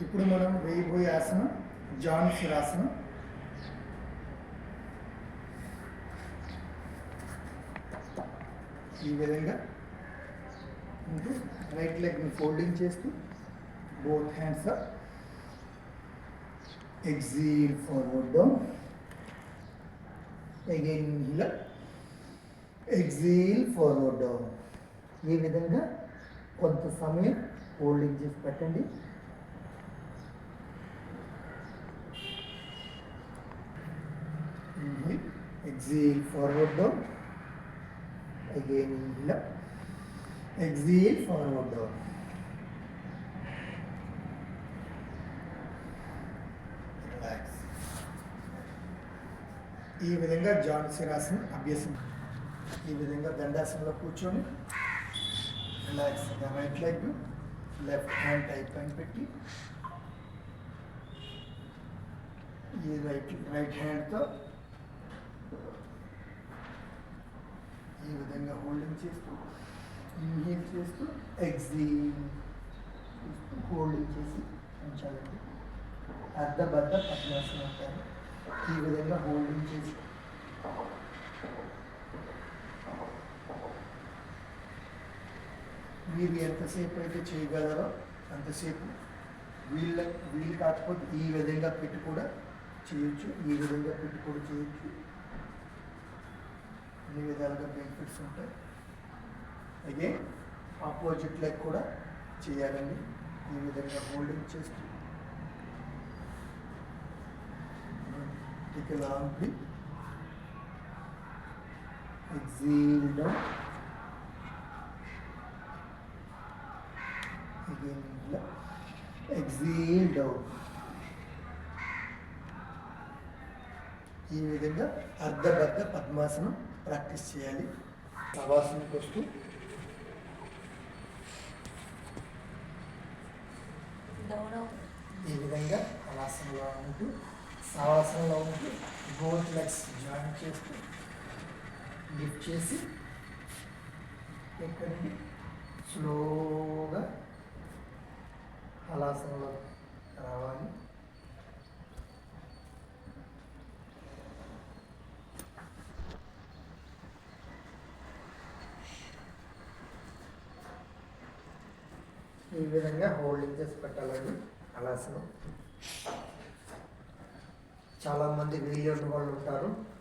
ఇప్పుడు మనం వేయబోయే ఆసనం జాన్ శిరాసనం ఈ విధంగా ఉంటూ రైట్ లెగ్ని ఫోల్డింగ్ చేస్తూ both hands up. Exhale forward down. Again ఇలా ఎగ్జీల్ ఫార్వర్డ్ డౌన్ ఈ విధంగా కొంత సమయం హోల్డింగ్ చేసి పెట్టండి Inhale, exhale forward down. Again inhale up. Exhale forward down. Relax. ఈ విధంగా జాన్ సిరాసన్ అభ్యసం ఈ విధంగా దండాసనంలో కూర్చొని relax right leg left hand type పైన పెట్టి ఈ రైట్ రైట్ హ్యాండ్తో ఈ విధంగా హోల్డింగ్ చేస్తూ ఇన్హేల్ చేస్తూ ఎగ్జిల్ చేస్తూ హోల్డింగ్ చేసి ఉంచాలండి. అర్ధబద్ధ పద్మాసనం అంటారు. ఈ విధంగా హోల్డింగ్ చేసి. మీరు ఎంతసేపు అయితే చేయగలరో అంతసేపు వీళ్ళ వీళ్ళు కాకపోతే ఈ విధంగా పెట్టి కూడా చేయొచ్చు ఈ విధంగా పెట్టి కూడా చేయొచ్చు. అన్ని విధాలుగా బెనిఫిట్స్ ఉంటాయి అలాగే ఆపోజిట్ లెగ్ కూడా చేయాలండి ఈ విధంగా హోల్డింగ్ చేస్తూ Take a long breath. Exhale down. Again. Exhale down. ఈ విధంగా అర్ధబద్ధ పద్మాసనం ప్రాక్టీస్ చేయాలి. సవాసనకి వస్తూ ఈ విధంగా హలాసనలో ఉంటూ సవాసనలో ఉంటూ బోత్ లెగ్స్ జాయిన్ చేస్తూ లిఫ్ట్ చేసి ఇక్కడ నుండి స్లోగా హలాసనలో రావాలి. ఈ విధంగా హోల్డింగ్ చేసి పెట్టాలండి. హలాసనం చాలామంది వీళ్ళు వాళ్ళు ఉంటారు.